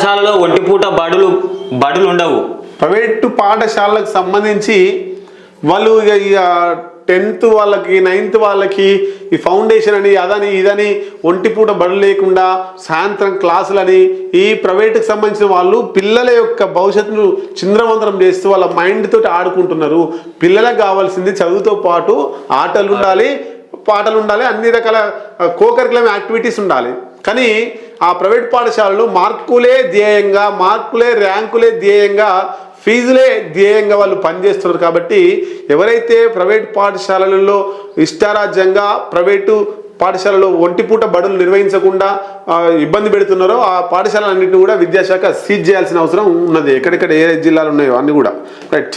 పాఠశాలలో ఒంటిపూట బడులు బడులు ఉండవు ప్రైవేటు పాఠశాలకు సంబంధించి వాళ్ళు ఇక ఇక టెన్త్ వాళ్ళకి నైన్త్ వాళ్ళకి ఈ ఫౌండేషన్ అని అదని ఇదని ఒంటిపూట బడులు లేకుండా సాయంత్రం క్లాసులని ఈ ప్రైవేట్కి సంబంధించిన వాళ్ళు పిల్లల యొక్క భవిష్యత్తును చింద్రవంతరం చేస్తూ వాళ్ళ మైండ్ తోటి ఆడుకుంటున్నారు. పిల్లలకు కావాల్సింది చదువుతో పాటు ఆటలు ఉండాలి పాటలు ఉండాలి అన్ని రకాల కోకరికులం యాక్టివిటీస్ ఉండాలి. కానీ ఆ ప్రైవేట్ పాఠశాలలు మార్కులే ధ్యేయంగా మార్కులే ర్యాంకులే ధ్యేయంగా ఫీజులే ధ్యేయంగా వాళ్ళు పనిచేస్తున్నారు కాబట్టి ఎవరైతే ప్రైవేట్ పాఠశాలలలో ఇష్టారాజ్యంగా ప్రైవేటు పాఠశాలలో ఒంటిపూట బడులు నిర్వహించకుండా ఇబ్బంది పెడుతున్నారో ఆ పాఠశాలన్నింటినీ కూడా విద్యాశాఖ సీజ్ చేయాల్సిన అవసరం ఉన్నది. ఎక్కడెక్కడ ఏ జిల్లాలు ఉన్నాయో అన్ని కూడా. రైట్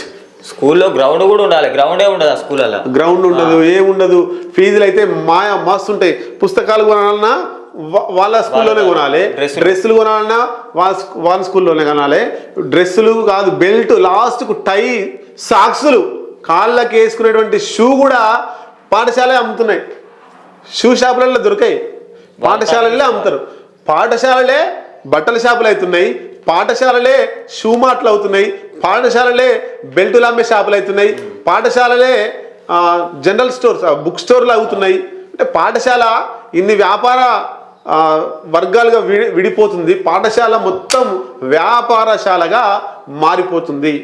స్కూల్లో గ్రౌండ్ కూడా ఉండాలి. గ్రౌండే ఉండదు ఆ స్కూళ్ళలో గ్రౌండ్ ఉండదు ఏముండదు. ఫీజులు అయితే మాయా మస్తు ఉంటాయి. పుస్తకాలు కొనాలన్నా వాళ్ళ స్కూల్లోనే కొనాలి. డ్రెస్సులు. కొనాలన్నా వాళ్ళ వాళ్ళ స్కూల్లోనే కొనాలి. డ్రెస్సులు కాదు బెల్ట్ లాస్ట్కు టై సాక్సులు. కాళ్ళకి వేసుకునేటువంటి షూ కూడా పాఠశాలే అమ్ముతున్నాయి. షూ షాపులలో దొరికాయి. పాఠశాలలే అమ్ముతారు. పాఠశాలలే బట్టల షాపులు అవుతున్నాయి. పాఠశాలలే షూ మార్ట్లు అవుతున్నాయి. పాఠశాలలే బెల్టులు అమ్మే షాపులు అవుతున్నాయి. పాఠశాలలే జనరల్ స్టోర్స్ బుక్ స్టోర్లు అవుతున్నాయి. అంటే పాఠశాల ఇన్ని వ్యాపార వర్గాలుగా విడి విడిపోతుంది. పాఠశాల మొత్తం వ్యాపారశాలగా మారిపోతుంది.